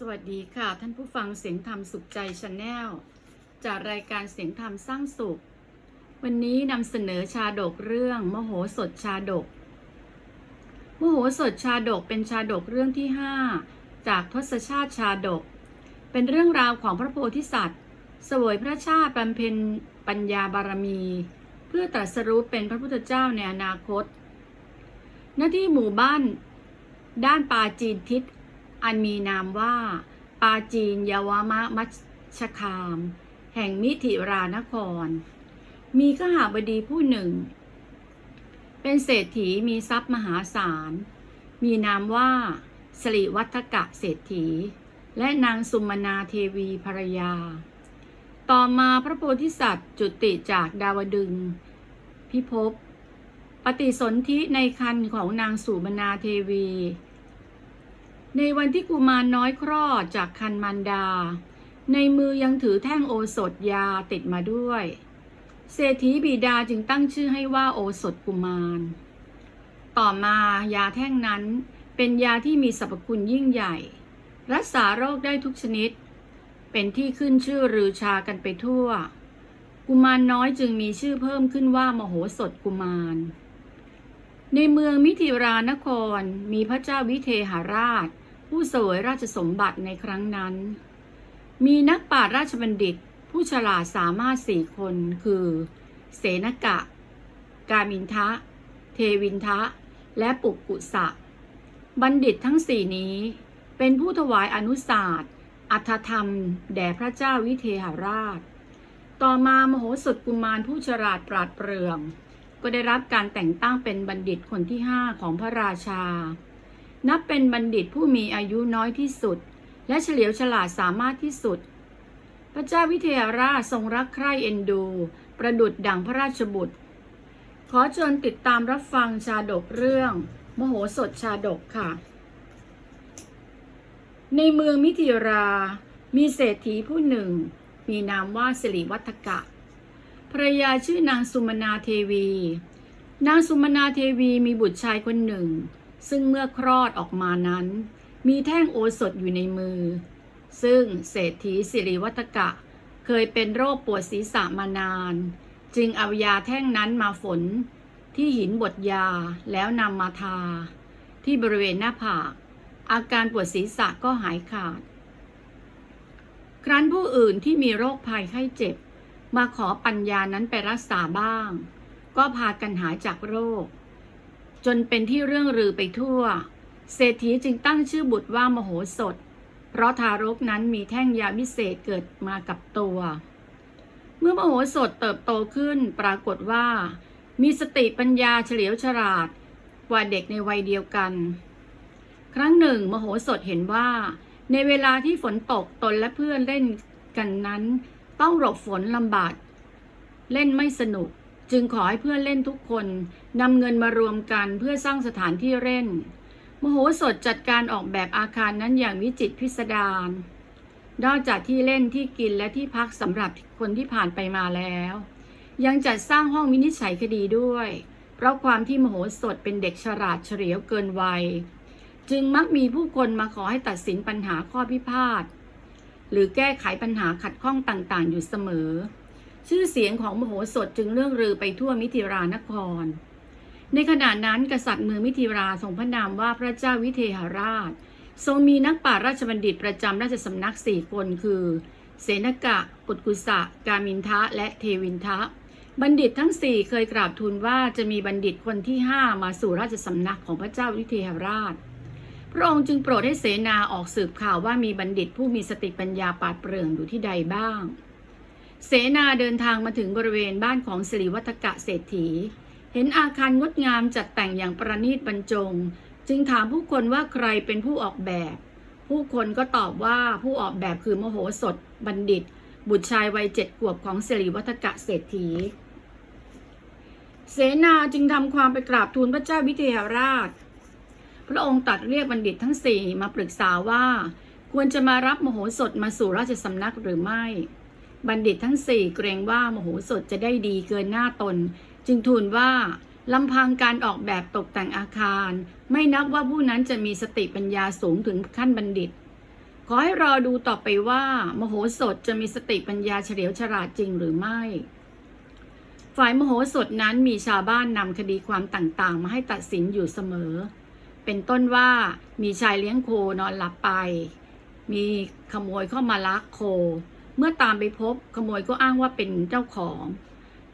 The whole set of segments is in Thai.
สวัสดีค่ะ ท่านผู้ฟังเสียงธรรมสุขใจชาแนลจากรายการเสียงธรรมสร้างสุข วันนี้นำเสนอชาดกเรื่อง มโหสถชาดก มโหสถชาดกเป็นชาดกเรื่องที่ห้าจากทศชาติชาดก เป็นเรื่องราวของพระโพธิสัตว์เสวยพระชาติบำเพ็ญปัญญาบารมี เพื่อตรัสรู้เป็นพระพุทธเจ้าในอนาคต หน้าที่หมู่บ้าน ด้านปาจีนทิศ อันมีนามว่า ปาจีนยาวามะมัชคาม แห่งมิถิรานคร มีขหาบดีผู้หนึ่ง เป็นเศรษฐีมีทรัพย์มหาศาล มีนามว่าสริวัฒกะเศรษฐี และนางสุมนาเทวีภรรยา ต่อมาพระโพธิสัตว์จุติจากดาวดึงพิภพปฏิสนธิในคันของนางสุมนาเทวี ในวันที่กุมารน้อยคลอดจากคันมันดา ในมือยังถือแท่งโอสถยาติดมาด้วย เศรษฐีบิดาจึงตั้งชื่อให้ว่าโอสถกุมาร ต่อมายาแท่งนั้นเป็นยาที่มีสรรพคุณยิ่งใหญ่ รักษาโรคได้ทุกชนิด เป็นที่ขึ้นชื่อรือชากันไปทั่ว กุมารน้อยจึงมีชื่อเพิ่มขึ้นว่ามโหสถกุมารในเมืองมิถิรานครมีพระเจ้าวิเทหราช ผู้เสวยราชสมบัติในครั้งนั้น มีนักปราชญ์ราชบัณฑิต ผู้ฉลาดสามารถสี่คนคือ เสนกะ กามินทะ เทวินทะ และปุกกุสะ บัณฑิตทั้งสี่นี้ เป็นผู้ถวายอนุสาสตร์ อัธธรรม แด่พระเจ้าวิเทหราช ต่อมามโหสถกุมารผู้ฉลาดปราดเปรื่อง ก็ได้รับการแต่งตั้งเป็นบัณฑิตคนที่ห้าของพระราชา นับเป็นบัณฑิตผู้มีอายุน้อยที่สุด และเฉลียวฉลาดสามารถที่สุด พระเจ้าวิเทหราชทรงรักใคร่เอ็นดู ประดุดดั่งพระราชบุตร ขอเชิญติดตามรับฟังชาดกเรื่อง มโหสถชาดกค่ะ ในเมืองมิถิรา มีเศรษฐีผู้หนึ่ง มีนามว่าสิริวัฒกะภรรยาชื่อนางสุมนาเทวี นางสุมนาเทวีมีบุตรชายคนหนึ่ง ซึ่งเมื่อคลอดออกมานั้น มีแท่งโอสถอยู่ในมือ ซึ่งเศรษฐีสิริวัฒกะ เคยเป็นโรคปวดศีรษะมานาน จึงเอายาแท่งนั้นมาฝน ที่หินบดยาแล้วนำมาทา ที่บริเวณหน้าผาก อาการปวดศีรษะก็หายขาด ครั้นผู้อื่นที่มีโรคภัยไข้เจ็บ มาขอปัญญานั้นไปรักษาบ้าง ก็พากันหายจากโรค จนเป็นที่เรื่องลือไปทั่ว เศรษฐีจึงตั้งชื่อบุตรว่ามโหสถ เพราะทารกนั้นมีแท่งยาวิเศษเกิดมากับตัว เมื่อมโหสถเติบโตขึ้นปรากฏว่า มีสติปัญญาเฉลียวฉลาดกว่าเด็กในวัยเดียวกัน ครั้งหนึ่ง มโหสถเห็นว่า ในเวลาที่ฝนตกตนและเพื่อนเล่นกันนั้น ต้องหลบฝนลำบากเล่นไม่สนุก จึงขอให้เพื่อนเล่นทุกคนนำเงินมารวมกันเพื่อสร้างสถานที่เล่น มโหสถจัดการออกแบบอาคารนั้นอย่างวิจิตรพิสดารนอกจากที่เล่นที่กินและที่พักสำหรับคนที่ผ่านไปมาแล้ว ยังจัดสร้างห้องวินิจฉัยคดีด้วย เพราะความที่มโหสถเป็นเด็กฉลาดเฉลียวเกินวัย จึงมักมีผู้คนมาขอให้ตัดสินปัญหาข้อพิพาทหรือแก้ไขปัญหาขัดข้องต่างๆ อยู่เสมอ ชื่อเสียงของมโหสถจึงเรื่องลือไปทั่วมิถิรานคร ในขณะนั้นกษัตริย์เมืองมิถิราทรงพระนามว่าพระเจ้าวิเทหราช ทรงมีนักปราราชบัณฑิตประจำราชสำนักสี่คนคือ เสนกะปุตกุสะ กามินทะ และเทวินทะ บัณฑิตทั้งสี่เคยกราบทูลว่าจะมีบัณฑิตคนที่ห้ามาสู่ราชสำนักของพระเจ้าวิเทหราช พระองค์จึงโปรดให้เสนาออกสืบข่าวว่ามีบัณฑิตผู้มีสติปัญญาปราดเปรื่องอยู่ที่ใดบ้าง เสนาเดินทางมาถึงบริเวณบ้านของสิริวัฒกะเศรษฐี เห็นอาคารงดงามจัดแต่งอย่างประณีตบรรจง จึงถามผู้คนว่าใครเป็นผู้ออกแบบ ผู้คนก็ตอบว่าผู้ออกแบบคือมโหสถบัณฑิต บุตรชายวัยเจ็ดขวบของสิริวัฒกะเศรษฐี เสนาจึงทำความไปกราบทูลพระเจ้าวิเทหราช พระองค์ตัดเรียกบัณฑิตทั้งสี่มาปรึกษาว่า ควรจะมารับมโหสถมาสู่ราชสำนักหรือไม่ บัณฑิตทั้งสี่เกรงว่ามโหสถจะได้ดีเกินหน้าตน จึงทูลว่าลำพังการออกแบบตกแต่งอาคาร ไม่นับว่าผู้นั้นจะมีสติปัญญาสูงถึงขั้นบัณฑิต ขอให้รอดูต่อไปว่า มโหสถจะมีสติปัญญาเฉลียวฉลาดจริงหรือไม่ ฝ่ายมโหสถนั้นมีชาวบ้านนำคดีความต่างๆ มาให้ตัดสินอยู่เสมอ เป็นต้นว่ามีชายเลี้ยงโคนอนหลับไป มีขโมยเข้ามาลักโค เมื่อตามไปพบขโมยก็อ้างว่าเป็นเจ้าของ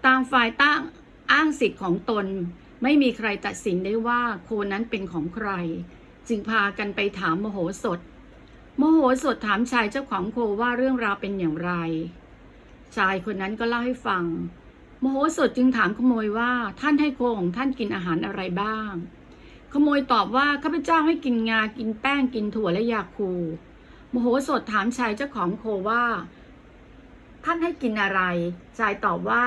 ต่างฝ่ายตั้งอ้างสิทธิ์ของตน ไม่มีใครตัดสินได้ว่าโคนั้นเป็นของใคร จึงพากันไปถามมโหสถมโหสถถามชายเจ้าของโคว่าเรื่องราวเป็นอย่างไร ชายคนนั้นก็เล่าให้ฟังมโหสถจึงถามขโมยว่าท่านให้โคของท่านกินอาหารอะไรบ้าง ขโมยตอบว่าข้าพเจ้าให้กินงา กินแป้ง กินถั่วและยาคูมโหสถถามชายเจ้าของโคว่า ท่านให้กินอะไรชายตอบว่า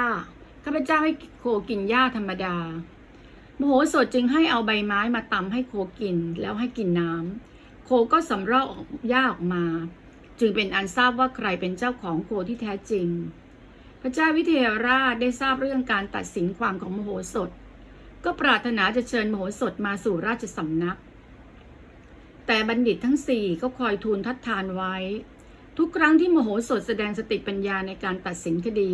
ข้าพเจ้าให้โคกินหญ้าธรรมดา โมโหสถจึงให้เอาใบไม้มาตำให้โคกินแล้วให้กินน้ำโคก็สำรอกหญ้าออกมา จึงเป็นอันทราบว่าใครเป็นเจ้าของโคที่แท้จริง พระเจ้าวิเทหราชได้ทราบเรื่องการตัดสินความของโมโหสถก็ปรารถนาจะเชิญโมโหสถมาสู่ราชสำนัก แต่บัณฑิตทั้งสี่ก็คอยทูลทัดทานไว้ ทุกครั้งที่มโหสถแสดงสติปัญญาในการตัดสินคดี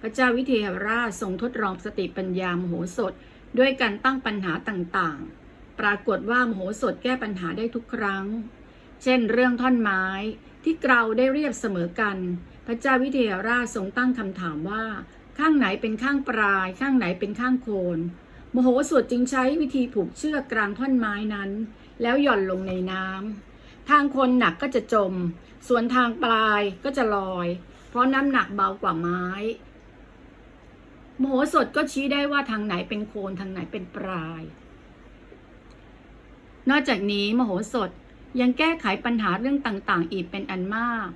พระเจ้าวิเทหราชทรงทดลองสติปัญญามโหสถด้วยการตั้งปัญหาต่างๆ ปรากฏว่ามโหสถแก้ปัญหาได้ทุกครั้ง เช่น เรื่องท่อนไม้ที่เกลาได้เรียบเสมอกัน พระเจ้าวิเทหราชทรงตั้งคำถามว่า ข้างไหนเป็นข้างปลาย ข้างไหนเป็นข้างโคน มโหสถจึงใช้วิธีผูกเชือกกลางท่อนไม้นั้น แล้วหย่อนลงในน้ำทางคนหนักก็จะจม ส่วนทางปลายก็จะลอย เพราะน้ำหนักเบากว่าไม้ โมโหสถก็ชี้ได้ว่าทางไหนเป็นโคนทางไหนเป็นปลาย นอกจากนี้มโหสถยังแก้ไขปัญหาเรื่องต่างๆ อีกเป็นอันมาก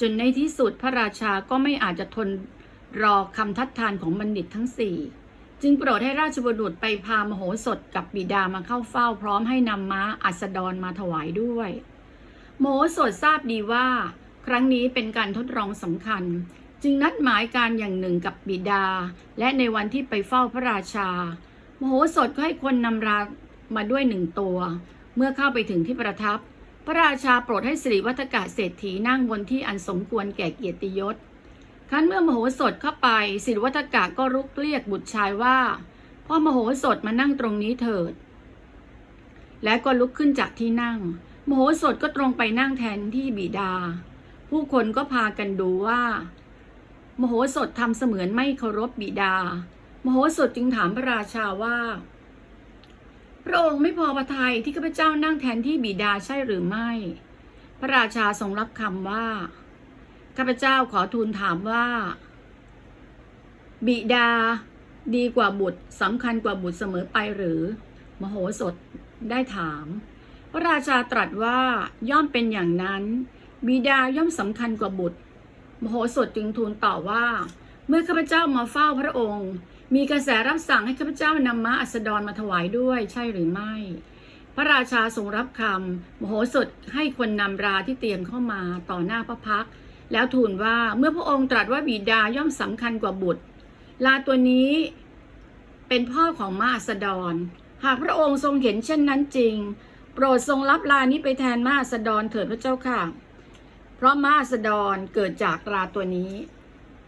จนในที่สุดพระราชาก็ไม่อาจจะทนรอคำทัดทานของบัณฑิตทั้งสี่จึงโปรดให้ราชบุรุษไปพามโหสถกับบิดามาเข้าเฝ้าพร้อมให้นำม้าอัสดรมาถวายด้วย โมโหสถทราบดีว่า ครั้งนี้เป็นการทดลองสำคัญ จึงนัดหมายการอย่างหนึ่งกับบิดา และในวันที่ไปเฝ้าพระราชา โมโหสถก็ให้คนนำรามาด้วยหนึ่งตัว เมื่อเข้าไปถึงที่ประทับ พระราชาโปรดให้สิริวัฒกะเศรษฐีนั่งบนที่อันสมควรแก่เกียรติยศครั้นเมื่อมโหสถเข้าไปสิริวัฒกะก็รุกเรียกบุตรชายว่าพ่อมโหสถมานั่งตรงนี้เถิด และก็ลุกขึ้นจากที่นั่ง โมโหสถก็ตรงไปนั่งแทนที่บิดา ผู้คนก็พากันดูว่า โมโหสถทำเสมือนไม่เคารพบิดา โมโหสถจึงถามพระราชาว่า พระองค์ไม่พอพระทัยที่ข้าพเจ้านั่งแทนที่บิดาใช่หรือไม่ พระราชาทรงรับคำว่าข้าพเจ้าขอทูลถามว่า บิดาดีกว่าบุตรสำคัญกว่าบุตรเสมอไปหรือ มโหสถได้ถาม พระราชาตรัสว่าย่อมเป็นอย่างนั้น บิดาย่อมสำคัญกว่าบุตร มโหสถจึงทูลต่อว่า เมื่อข้าพเจ้ามาเฝ้าพระองค์ มีกระแสรับสั่งให้ข้าพเจ้านำม้าอัสดรมาถวายด้วยใช่หรือไม่ พระราชาทรงรับคำมโหสถให้คนนำราที่เตรียมเข้ามาต่อหน้าพระพัก แล้วทูลว่าเมื่อพระองค์ตรัสว่าบิดาย่อมสำคัญกว่าบุตร ลาตัวนี้เป็นพ่อของม้าอัสดร หากพระองค์ทรงเห็นเช่นนั้นจริง โปรดทรงรับลานี้ไปแทนมาอัสดรเถิดพระเจ้าค่ะ เพราะมาอัสดรเกิดจากราตัวนี้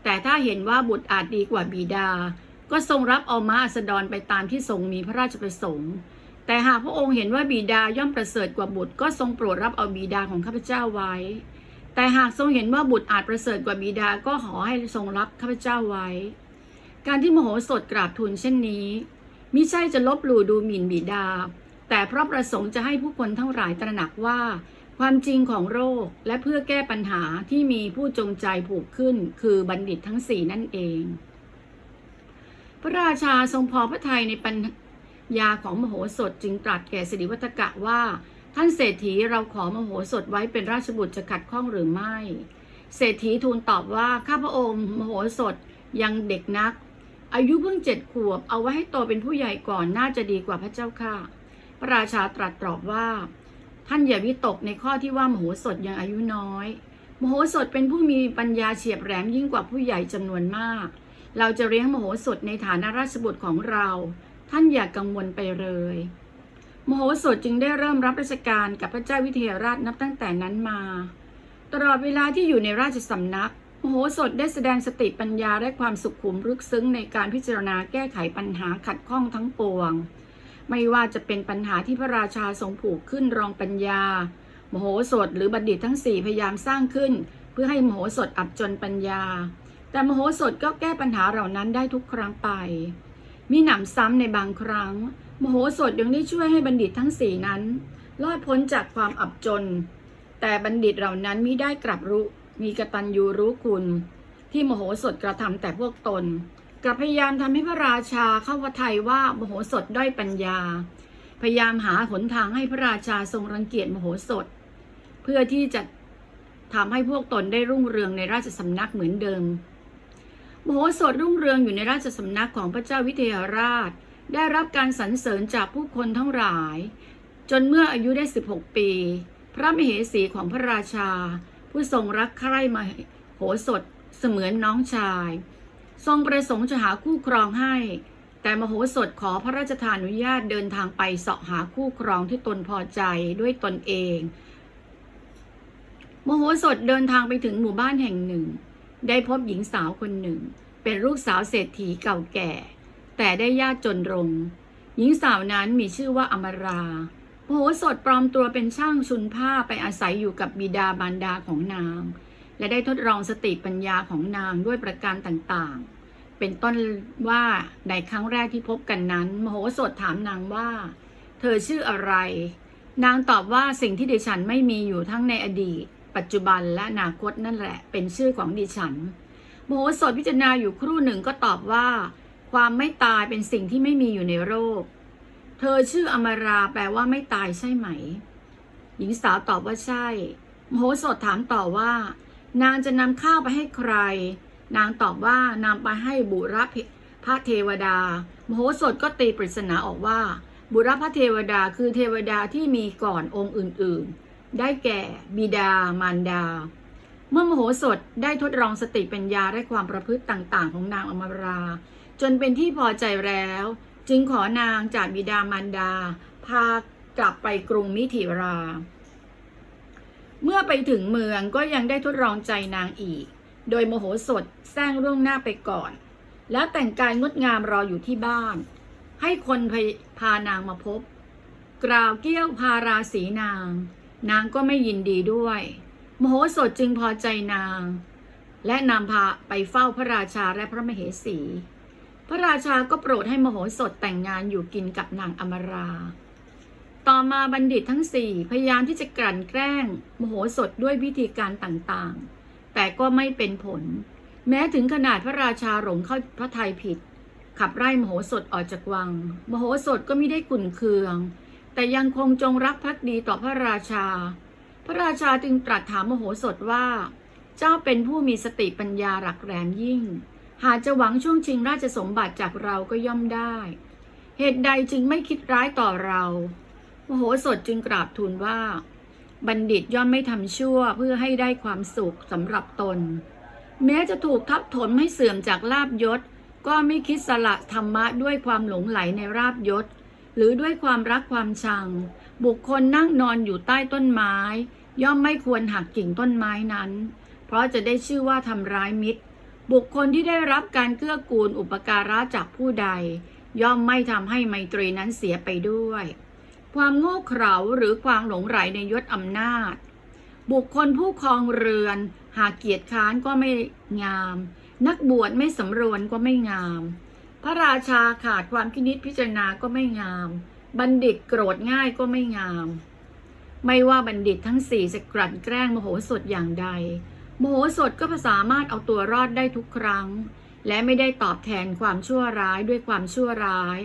แต่ถ้าเห็นว่าบุตรอาจดีกว่าบิดา ก็ทรงรับเอามาอัสดรไปตามที่ทรงมีพระราชประสงค์ แต่หากพระองค์เห็นว่าบิดาย่อมประเสริฐกว่าบุตร ก็ทรงโปรดรับเอาบิดาของข้าพเจ้าไว้ แต่หากทรงเห็นว่าบุตรอาจประเสริฐกว่าบิดาก็ขอให้ทรงรับข้าพเจ้าไว้ การที่มโหสถกราบทูลเช่นนี้มิใช่จะลบหลู่ดูหมิ่นบิดา แต่เพราะประสงค์จะให้ผู้คนทั้งหลายตระหนักว่า ความจริงของโรคและเพื่อแก้ปัญหาที่มีผู้จงใจผูกขึ้น คือบัณฑิตทั้งสี่นั่นเอง พระราชาทรงพอพระทัยในปัญญาของมโหสถจึงตรัสแก่สิริวัฒกะว่า ท่านเศรษฐีเราขอมโหสถไว้เป็นราชบุตรจะขัดข้องหรือไม่ เศรษฐีทูลตอบว่าข้าพระองค์มโหสถยังเด็กนัก อายุเพิ่งเจ็ดขวบ เอาไว้ให้โตเป็นผู้ใหญ่ก่อนน่าจะดีกว่าพระเจ้าค่ะ พระราชาตรัสตอบว่า ท่านอย่าวิตกในข้อที่ว่ามโหสถยังอายุน้อย มโหสถเป็นผู้มีปัญญาเฉียบแหลมยิ่งกว่าผู้ใหญ่จำนวนมาก เราจะเลี้ยงมโหสถในฐานะราชบุตรของเรา ท่านอย่ากกังวลไปเลย มโหสถจึงได้เริ่มรับราชการกับพระเจ้าวิเทหราชนับตั้งแต่นั้นมา ตลอดเวลาที่อยู่ในราชสำนักมโหสถได้แสดงสติปัญญาและความสุขขุมลึกซึ้งในการพิจารณาแก้ไขปัญหาขัดข้องทั้งปวง ไม่ว่าจะเป็นปัญหาที่พระราชาทรงผูกขึ้นรองปัญญามโหสถหรือบัณฑิตทั้งสี่พยายามสร้างขึ้น เพื่อให้มโหสถอับจนปัญญา แต่มโหสถก็แก้ปัญหาเหล่านั้นได้ทุกครั้งไป มีหนำซ้ำในบางครั้งมโหสถยังได้ช่วยให้บัณฑิตทั้งสี่นั้นรอดพ้นจากความอับจน แต่บัณฑิตเหล่านั้นมิได้กลับรู้มีกตัญญูรู้คุณ ที่มโหสถกระทำแต่พวกตน กับพยายามทำให้พระราชาเข้าพระทัยว่ามโหสถด้อยปัญญา พยายามหาหนทางให้พระราชาทรงรังเกียจมโหสถ เพื่อที่จะทำให้พวกตนได้รุ่งเรืองในราชสำนักเหมือนเดิมมโหสถรุ่งเรืองอยู่ในราชสำนักของพระเจ้าวิเทหราช ได้รับการสรรเสริญจากผู้คนทั้งหลาย จนเมื่ออายุได้ 16 ปี พระมเหสีของพระราชา ผู้ทรงรักใคร่มโหสถเสมือนน้องชาย ทรงประสงค์จะหาคู่ครองให้ แต่มโหสถขอพระราชทานอนุญาตเดินทางไปเสาะหาคู่ครองที่ตนพอใจด้วยตนเอง มโหสถเดินทางไปถึงหมู่บ้านแห่งหนึ่ง ได้พบหญิงสาวคนหนึ่ง เป็นลูกสาวเศรษฐีเก่าแก่ แต่ได้ยากจนรงหญิงสาวนั้นมีชื่อว่าอมรามโหสถปลอมตัวเป็นช่างชุนผ้าไปอาศัยอยู่กับบิดาบารดาของนาง และได้ทดลองสติปัญญาของนางด้วยประการต่างๆ เป็นต้นว่าในครั้งแรกที่พบกันนั้น มโหสถถามนางว่า เธอชื่ออะไร นางตอบว่าสิ่งที่ดิฉันไม่มีอยู่ทั้งในอดีต ปัจจุบันและอนาคตนั่นแหละ เป็นชื่อของดิฉัน มโหสถพิจารณาอยู่ครู่หนึ่งก็ตอบว่า ความไม่ตายเป็นสิ่งที่ไม่มีอยู่ในโลกเธอชื่ออมราแปลว่าไม่ตายใช่ไหม หญิงสาวตอบว่าใช่ มโหสถถามต่อว่า นางจะนำข้าวไปให้ใคร นางตอบว่านำไปให้บุรพพระเทวดา มโหสถก็ตีปริศนาออกว่า บุรพเทวดาคือเทวดาที่มีก่อนองค์อื่นๆ ได้แก่บิดามารดา เมื่อมโหสถได้ทดลองสติปัญญาและความประพฤติต่างๆ ของนางอมรา จนเป็นที่พอใจแล้ว จึงขอนางจากบิดามารดา พากลับไปกรุงมิถิรา เมื่อไปถึงเมืองก็ยังได้ทดลองใจนางอีก โดยโมโหสถแซงร่วงหน้าไปก่อน แล้วแต่งกายงดงามรออยู่ที่บ้าน ให้คนพพานางมาพบ กล่าวเกี้ยวพาราสีนาง นางก็ไม่ยินดีด้วย โมโหสถจึงพอใจนาง และนำพาไปเฝ้าพระราชาและพระมเหสี พระราชาก็โปรดให้โมโหสถแต่งงานอยู่กินกับนางอมรา ต่อมาบัณฑิตทั้งสี่พยายามที่จะกลั่นแกล้งโมโหสถด้วยวิธีการต่างๆ แต่ก็ไม่เป็นผล แม้ถึงขนาดพระราชาหลงเข้าพระทัยผิด ขับไล่มโหสถออกจากวังมโหสถก็ไม่ได้กุนเคือง แต่ยังคงจงรักภักดีต่อพระราชา พระราชาจึงตรัสถามมโหสถว่า เจ้าเป็นผู้มีสติปัญญาหลักแหลมยิ่ง หากจะหวังช่วงชิงราชสมบัติจากเราก็ย่อมได้ เหตุใดจึงไม่คิดร้ายต่อเรา มโหสถจึงกราบทูลว่า บัณฑิตย่อมไม่ทำชั่วเพื่อให้ได้ความสุขสำหรับตน แม้จะถูกทับถมให้เสื่อมจากลาบยศ ก็ไม่คิดสละธรรมะด้วยความหลงไหลในราบยศ หรือด้วยความรักความชัง บุคคลนั่งนอนอยู่ใต้ต้นไม้ ย่อมไม่ควรหักกิ่งต้นไม้นั้น เพราะจะได้ชื่อว่าทำร้ายมิตร บุคคลที่ได้รับการเกื้อกูลอุปการะจากผู้ใด ย่อมไม่ทำให้ไมตรีนั้นเสียไปด้วย ความโง่เขลาหรือความหลงไหลในยศอำนาจ บุคคลผู้ครองเรือน หากเกียรติค้านก็ไม่งาม นักบวชไม่สำรวนก็ไม่งาม พระราชาขาดความคินิจพิจารณาก็ไม่งาม บัณฑิตโกรธง่ายก็ไม่งาม ไม่ว่าบัณฑิตทั้งสี่จะกลั่นแกล้งมโหสถอย่างใดมโหสถก็สามารถเอาตัวรอดได้ทุกครั้ง และไม่ได้ตอบแทนความชั่วร้ายด้วยความชั่วร้าย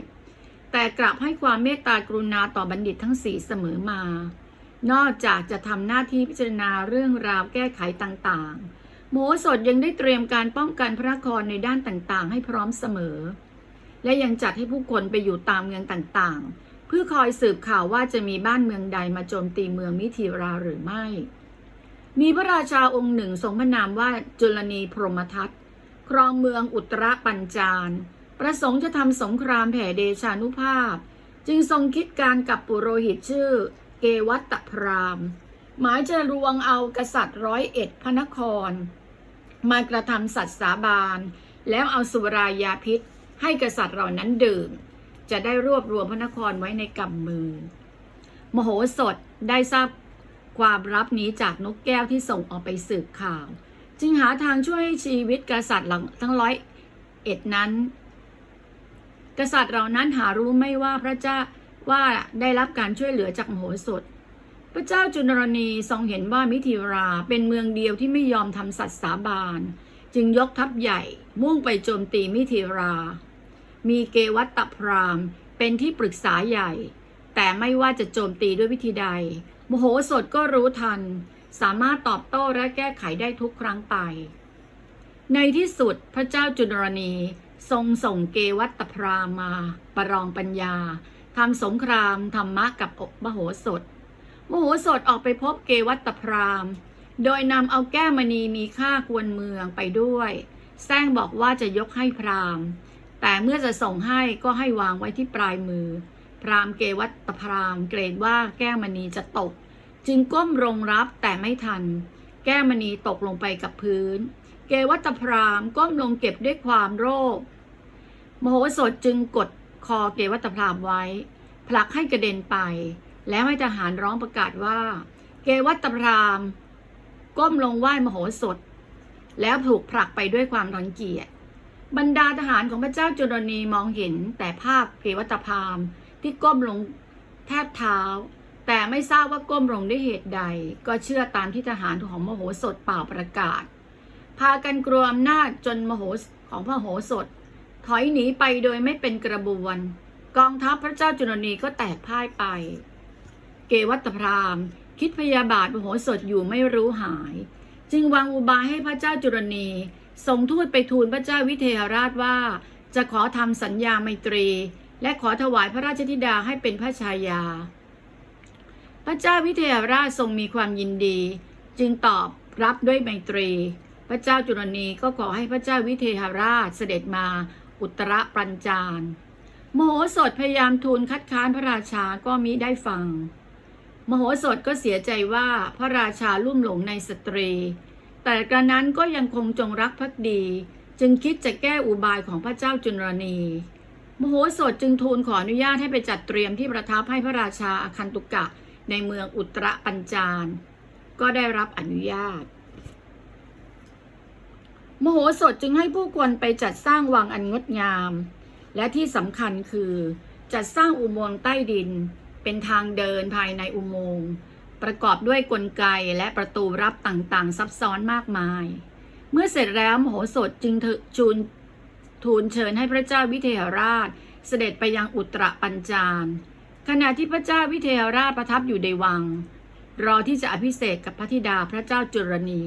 แต่กลับให้ความเมตตากรุณาต่อบัณฑิตทั้งสี่เสมอมา นอกจากจะทำหน้าที่พิจารณาเรื่องราวแก้ไขต่างๆ โมโสถยังได้เตรียมการป้องกันพระนครในด้านต่างๆ ให้พร้อมเสมอ และยังจัดให้ผู้คนไปอยู่ตามเมืองต่างๆ เพื่อคอยสืบข่าวว่าจะมีบ้านเมืองใดมาโจมตีเมืองมิถิราหรือไม่ มีพระราชาองค์หนึ่งทรงพระนามว่าจุลนีพรหมทัตครองเมืองอุตรปัญจาน ประสงค์จะทำสงครามแผ่เดชานุภาพ จึงทรงคิดการกับปุโรหิตชื่อ เกวัตตพราม หมายจะรวงเอากษัตริย์ร้อยเอ็ดพระนคร มากระทำสัตย์สาบาน แล้วเอาสุรายาพิษ ให้กษัตริย์เหล่านั้นดื่ม จะได้รวบรวมพระนครไว้ในกำมือ มโหสถได้ทราบความลับนี้จากนกแก้วที่ส่งออกไปสืบข่าว จึงหาทางช่วยให้ชีวิตกษัตริย์หล่าทั้งร้อยเอ็ดนั้น กษัตริย์เหล่านั้นหารู้ไม่ว่าพระเจ้าว่าได้รับการช่วยเหลือจากมโหสถ พระเจ้าจุนรณีทรงเห็นว่ามิถิราเป็นเมืองเดียวที่ไม่ยอมทำสัตย์สาบาน จึงยกทัพใหญ่มุ่งไปโจมตีมิถิรา มีเกวัตตพรามเป็นที่ปรึกษาใหญ่ แต่ไม่ว่าจะโจมตีด้วยวิธีใด มโหสถก็รู้ทัน สามารถตอบโต้และแก้ไขได้ทุกครั้งไป ในที่สุดพระเจ้าจุนรณี ทรงส่งเกวัตพรามมาประลองปัญญาทำสงครามธรรมะกับมโหสถ มโหสถออกไปพบเกวัตพรามโดยนำเอาแก้มณีมีค่าควรเมืองไปด้วยแซงบอกว่าจะยกให้พราหมณ์ แต่เมื่อจะส่งให้ก็ให้วางไว้ที่ปลายมือ พราหมณ์เกวัตพรามเกรงว่าแก้มณีจะตก จึงก้มลงรับแต่ไม่ทัน แก้มณีตกลงไปกับพื้น เกวัตพรามก้มลงเก็บด้วยความโลภมโหสถจึงกดคอเกวัตพรามไว้ ผลักให้กระเด็นไป แล้วให้ทหารร้องประกาศว่า เกวัตพรามก้มลงไหว้มโหสถ แล้วถูกผลักไปด้วยความรังเกียจบรรดาทหารของพระเจ้าจุลนีมองเห็นแต่ภาพเกวัตพรามที่ก้มลงแทบเท้า แต่ไม่ทราบว่าก้มลงด้วยเหตุใด ก็เชื่อตามที่ทหารของมโหสถเป่าประกาศ พากันกลัวอำนาจจนมโหสของพระโหสถ ถอยหนีไปโดยไม่เป็นกระบวน กองทัพพระเจ้าจุลนีก็แตกพ่ายไป เกวัตพรามคิดพยาบาทมโหสถอยู่ไม่รู้หาย จึงวางอุบายให้พระเจ้าจุลนีส่งทูตไปทูลพระเจ้าวิเทหราชว่า จะขอทำสัญญาไมตรี และขอถวายพระราชธิดาให้เป็นพระชายา พระเจ้าวิเทหราชทรงมีความยินดี จึงตอบรับด้วยไมตรี พระเจ้าจุลนีก็ขอให้พระเจ้าวิเทหราชเสด็จมาอุตรปัญจารมโหสถพยายามทูลคัดค้านพระราชาก็มิได้ฟัง มโหสถก็เสียใจว่าพระราชาลุ่มหลงในสตรี แต่กระนั้นก็ยังคงจงรักภักดี จึงคิดจะแก้อุบายของพระเจ้าจุลนี มโหสถจึงทูลขออนุญาตให้ไปจัดเตรียมที่ประทับให้พระราชาอาคันตุกะในเมืองอุตรปัญจารก็ได้รับอนุญาต มโหสถจึงให้ผู้คนไปจัดสร้างวังอันงดงาม และที่สำคัญคือ จัดสร้างอุโมงค์ใต้ดิน เป็นทางเดินภายในอุโมงค์ประกอบด้วยกลไกและประตูรับต่างๆ ซับซ้อนมากมาย เมื่อเสร็จแล้วมโหสถจึงจูนทูลเชิญให้พระเจ้าวิเทหราช เสด็จไปยังอุตรปัญจารขณะที่พระเจ้าวิเทหราชประทับอยู่ในวัง รอที่จะอภิเษกกับพระธิดาพระเจ้าจุลนี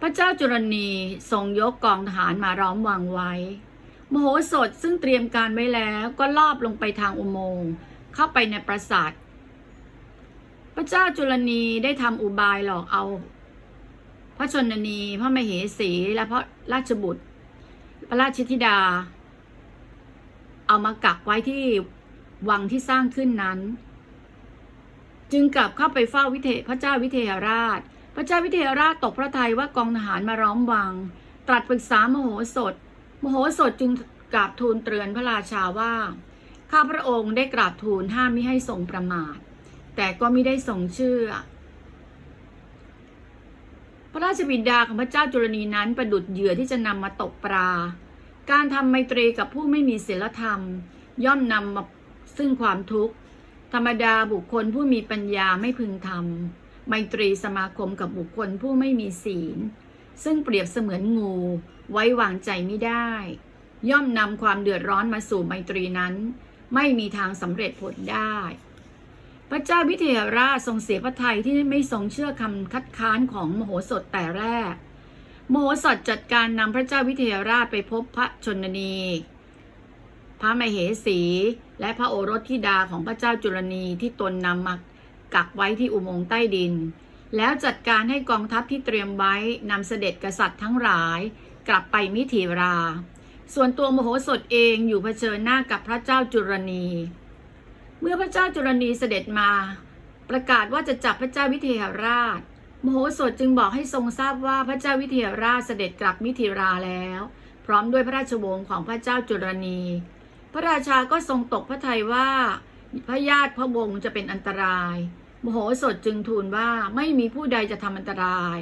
พระเจ้าจุลนีทรงยกกองทหารมาล้อมวังไว้ มโหสถซึ่งเตรียมการไว้แล้วก็ลอบลงไปทางอุโมงค์เข้าไปในปราสาท พระเจ้าจุลนีได้ทำอุบายหลอกเอา พระชนนีพระมเหสีและพระราชบุตร พระราชธิดา เอามากักไว้ที่วังที่สร้างขึ้นนั้น จึงกลับเข้าไปเฝ้าวิเทพระเจ้าวิเทหราช ระเจ้าวิเทหราชตกพระทัยว่ากองทหารมาล้อมวัง ตรัสปรึกษามโหสถ มโหสถจึงกราบทูลเตือนพระราชาว่า ข้าพระองค์ได้กราบทูลห้ามไม่ให้ทรงประมาท แต่ก็ไม่ได้ทรงเชื่อ พระราชบิดาของพระเจ้าจุลนีนั้นประดุดเหยื่อที่จะนำมาตกปลา การทำไมตรีกับผู้ไม่มีศีลธรรม ย่อมนำมาซึ่งความทุกข์ ธรรมดาบุคคลผู้มีปัญญาไม่พึงทำ ไมตรีสมาคมกับบุคคลผู้ไม่มีศีล ซึ่งเปรียบเสมือนงูไว้วางใจไม่ได้ ย่อมนำความเดือดร้อนมาสู่ไมตรีนั้น ไม่มีทางสำเร็จผลได้ พระเจ้าวิเทหราชทรงเสียพระทัยที่ไม่ทรงเชื่อคำคัดค้านของมโหสถแต่แรก มโหสถจัดการนำพระเจ้าวิเทหราชไปพบพระชนนี พระมเหสี และพระโอรสธิดาของพระเจ้าจุลนีที่ตนนำมา กักไว้ที่อุโมงค์ใต้ดิน แล้วจัดการให้กองทัพที่เตรียมไว้นำเสด็จกษัตริย์ทั้งหลาย กลับไปมิถิรา ส่วนตัวมโหสถเองอยู่เผชิญหน้ากับพระเจ้าจุลนีเมื่อพระเจ้าจุลนีเสด็จมา ประกาศว่าจะจับพระเจ้าวิเทหราช มโหสถจึงบอกให้ทรงทราบว่าพระเจ้าวิเทหราชเสด็จกลับมิถิราแล้ว พร้อมด้วยพระราชวงศ์ของพระเจ้าจุลนีพระราชาก็ทรงตกพระทัยว่าพระญาติพระวงศ์จะเป็นอันตราย มโหสถจึงทูลว่าไม่มีผู้ใดจะทำอันตราย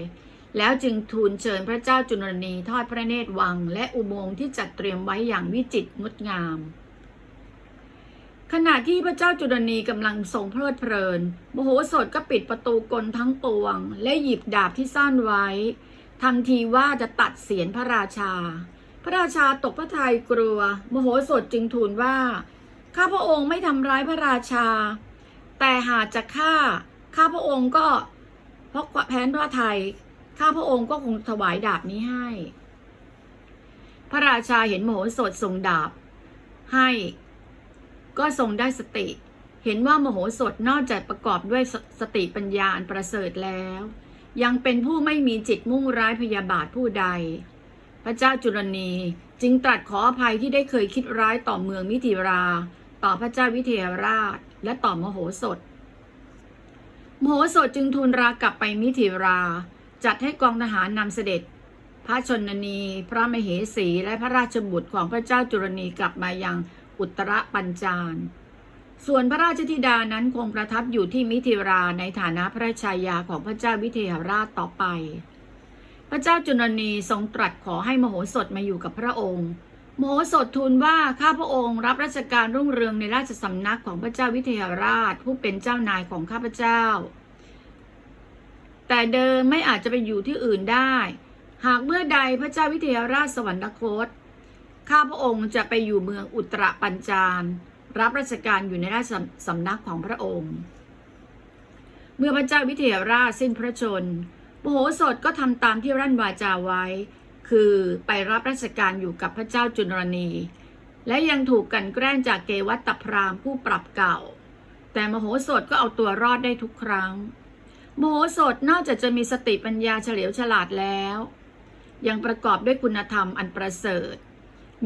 แล้วจึงทูลเชิญพระเจ้าจุลนีทอดพระเนตรวัง และอุโมงค์ที่จัดเตรียมไว้อย่างวิจิตรงดงาม ขณะที่พระเจ้าจุลนีกำลังทรงเพลิดเพลิน มโหสถก็ปิดประตูกลทั้งปวง และหยิบดาบที่ซ่อนไว้ทำทีว่าจะตัดเสียนพระราชา พระราชาตกพระทัยกลัว มโหสถจึงทูลว่า ข้าพระองค์ไม่ทำร้ายพระราชา แต่หากจะฆ่าข้าพระองค์ก็เพราะแพ้นพระทัยข้าพระองค์ก็คงถวายดาบนี้ให้ พระราชาเห็นมโหสถทรงดาบ ให้ ก็ทรงได้สติ เห็นว่ามโหสถนอกจากประกอบด้วยสสติปัญญาอันประเสริฐแล้ว ยังเป็นผู้ไม่มีจิตมุ่งร้ายพยาบาทผู้ใด พระเจ้าจุลนีจึงตรัสขออภัยที่ได้เคยคิดร้ายต่อเมืองมิถิรา ต่อพระเจ้าวิเทหราช และต่อมโหสถ มโหสถจึงทูลรากลับไปมิถิรา จัดให้กองทหารนำเสด็จ พระชนนี พระมเหสี และพระราชบุตรของพระเจ้าจุลนีกลับมายังอุตรปัญจานส่วนพระราชธิดานั้นคงประทับอยู่ที่มิถิราในฐานะพระชายาของพระเจ้าวิเทหราชต่อไป พระเจ้าจุลนีทรงตรัสขอให้มโหสถมาอยู่กับพระองค์ โมโหสถทูลว่าข้าพระองค์รับราชการรุ่งเรืองในราชสำนักของพระเจ้าวิเทหราช ผู้เป็นเจ้านายของข้าพเจ้า แต่เดิมไม่อาจจะไปอยู่ที่อื่นได้ หากเมื่อใดพระเจ้าวิเทหราชสวรรคต ข้าพระองค์จะไปอยู่เมืองอุตรปัญจานรับราชการอยู่ในราชสำนักของพระองค์ เมื่อพระเจ้าวิเทหราชสิ้นพระชนม์มโหสถก็ทำตามที่รั่นวาจาไว้ คือไปรับราชการอยู่กับพระเจ้าจุลนีและยังถูกกันแกล้งจากเกวัตตพราหมณ์ผู้ปรับเก่า แต่มโหสถก็เอาตัวรอดได้ทุกครั้ง มโหสถนอกจากจะมีสติปัญญาเฉลียวฉลาดแล้ว ยังประกอบด้วยคุณธรรมอันประเสริฐ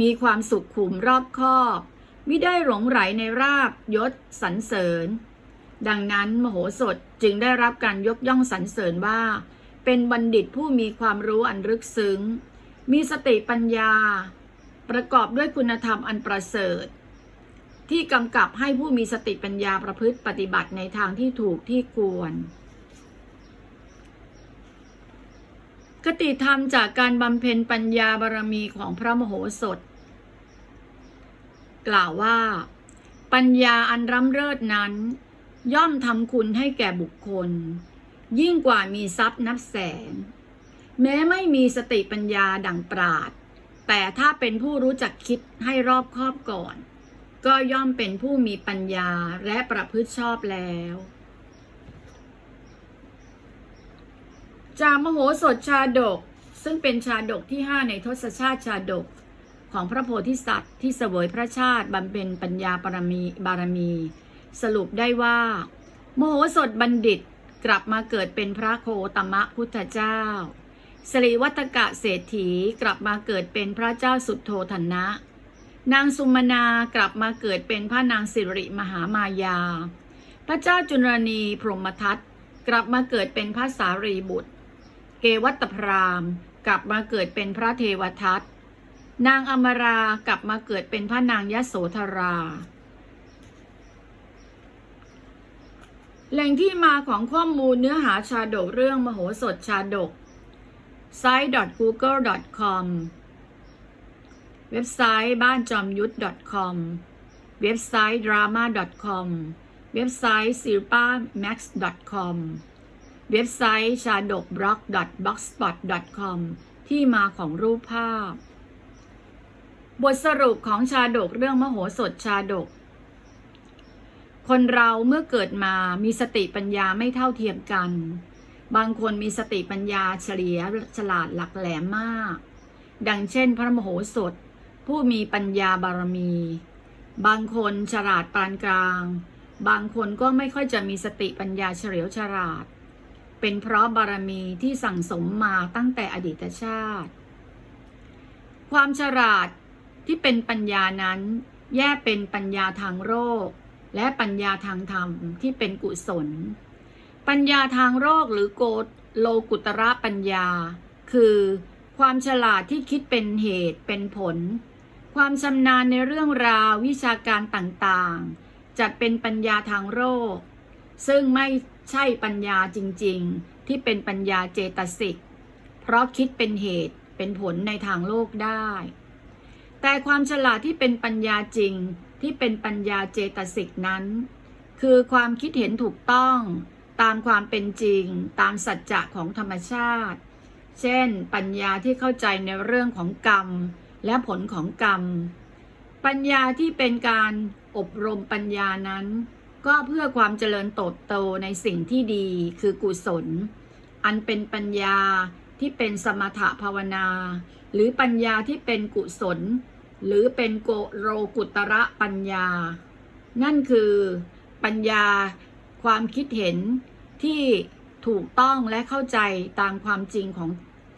มีความสุขขุมรอบคอบมิได้หลงไหลในราบยศสรรเสริญ ดังนั้นมโหสถจึงได้รับการยกย่องสรรเสริญว่า เป็นบัณฑิตผู้มีความรู้อันลึกซึ้ง มีสติปัญญา ประกอบด้วยคุณธรรมอันประเสริฐ ที่กำกับให้ผู้มีสติปัญญาประพฤติปฏิบัติในทางที่ถูกที่ควร คติธรรมจากการบำเพ็ญปัญญาบารมีของพระมโหสถ กล่าวว่า ปัญญาอันร่ำเริศนั้น ย่อมทำคุณให้แก่บุคคล ยิ่งกว่ามีทรัพย์นับแสน แม้ไม่มีสติปัญญาดังปราด แต่ถ้าเป็นผู้รู้จักคิดให้รอบคอบก่อน ก็ย่อมเป็นผู้มีปัญญาและประพฤติชอบแล้วจามโหสถชาดก ซึ่งเป็นชาดกที่ห้าในทศชาติชาดกของพระโพธิสัตว์ที่เสวยพระชาติบำเพ็ญปัญญาบารมีบารมี สรุปได้ว่า โมโหสถบัณฑิตกลับมาเกิดเป็นพระโคตมะพุทธเจ้า สรีวัตกะเศรษฐีกลับมาเกิดเป็นพระเจ้าสุดโทธนะ นางสุมนากลับมาเกิดเป็นพระนางสิริมหามายา พระเจ้าจุลนีพรหมทัตกลับมาเกิดเป็นพระสารีบุตร เกวัตพรามกลับมาเกิดเป็นพระเทวทัต นางอมรากลับมาเกิดเป็นพระนางยโสธรา แหล่งที่มาของข้อมูลเนื้อหาชาดกเรื่องมโหสถชาดก site.google.com เว็บไซต์บ้านจอมยุทธ .com เว็บไซต์ drama.com เว็บไซต์ s i r p a max .com เว็บไซต์ s h a d o k b l o g blogspot com ที่มาของรูปภาพ บทสรุปของชาดกเรื่องมโหสถชาดก คนเราเมื่อเกิดมามีสติปัญญาไม่เท่าเทียมกัน บางคนมีสติปัญญาเฉลียวฉลาดหลักแหลมมาก ดังเช่น พระมโหสถ ผู้มีปัญญาบารมี บางคนฉลาดปานกลาง บางคนก็ไม่ค่อยจะมีสติปัญญาเฉลียวฉลาด เป็นเพราะบารมีที่สั่งสมมาตั้งแต่อดีตชาติ ความฉลาดที่เป็นปัญญานั้น แยกเป็นปัญญาทางโรคและปัญญาทางธรรมที่เป็นกุศล ปัญญาทางโลกหรือโกโลกุตระปัญญา คือ ความฉลาดที่คิดเป็นเหตุเป็นผล ความชำนาญในเรื่องราววิชาการต่างๆ จัดเป็นปัญญาทางโลกซึ่งไม่ใช่ปัญญาจริงๆ ที่เป็นปัญญาเจตสิก เพราะคิดเป็นเหตุเป็นผลในทางโลกได้ แต่ความฉลาดที่เป็นปัญญาจริงที่เป็นปัญญาเจตสิกนั้น คือความคิดเห็นถูกต้อง ตามความเป็นจริงตามสัจจะของธรรมชาติ เช่น ปัญญาที่เข้าใจในเรื่องของกรรม และผลของกรรม ปัญญาที่เป็นการอบรมปัญญานั้น ก็เพื่อความเจริญโตโตในสิ่งที่ดีคือกุศล อันเป็นปัญญาที่เป็นสมถะภาวนา หรือปัญญาที่เป็นกุศล หรือเป็นโกโรกุตระปัญญา นั่นคือปัญญาความคิดเห็น ที่ถูกต้องและเข้าใจตามความจริงของ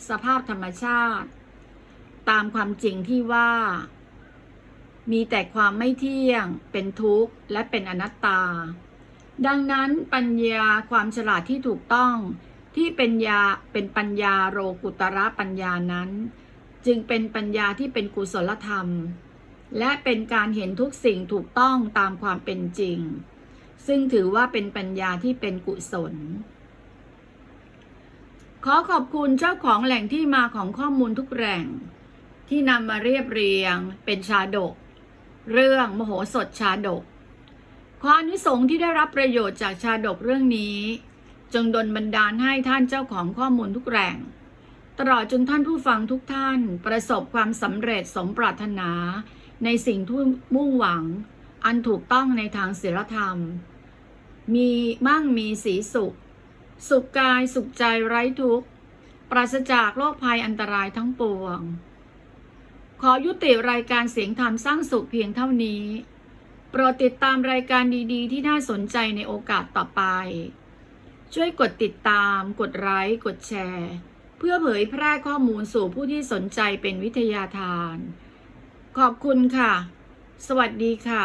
สภาพธรรมชาติ ตามความจริงที่ว่า มีแต่ความไม่เที่ยง เป็นทุกข์ และเป็นอนัตตา ดังนั้นปัญญาความฉลาดที่ถูกต้องที่เป็นยาเป็นปัญญาโรกุตระปัญญานั้น จึงเป็นปัญญาที่เป็นกุศลธรรม และเป็นการเห็นทุกสิ่งถูกต้องตามความเป็นจริง ซึ่งถือว่าเป็นปัญญาที่เป็นกุศล ขอขอบคุณเจ้าของแหล่งที่มาของข้อมูลทุกแหล่ง ที่นำมาเรียบเรียง เป็นชาดก เรื่องมโหสถชาดกขออนุสงที่ได้รับประโยชน์จากชาดกเรื่องนี้ จงดลบันดาลให้ท่านเจ้าของข้อมูลทุกแหล่ง ตลอดจนท่านผู้ฟังทุกท่าน ประสบความสำเร็จสมปรารถนา ในสิ่งที่มุ่งหวัง อันถูกต้องในทางศีลธรรม มีมั่งมีสีสุข สุขกายสุขใจไร้ทุกข์ ปราศจากโรคภัยอันตรายทั้งปวง ขอยุติรายการเสียงธรรมสร้างสุขเพียงเท่านี้ โปรดติดตามรายการดีๆ ที่น่าสนใจในโอกาสต่อไป ช่วยกดติดตาม กดไลค์กดแชร์ เพื่อเผยแพร่ข้อมูลสู่ผู้ที่สนใจเป็นวิทยาทาน ขอบคุณค่ะ สวัสดีค่ะ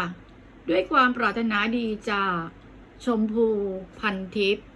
ด้วยความปรารถนาดีจาก ชมพูพันทิพย์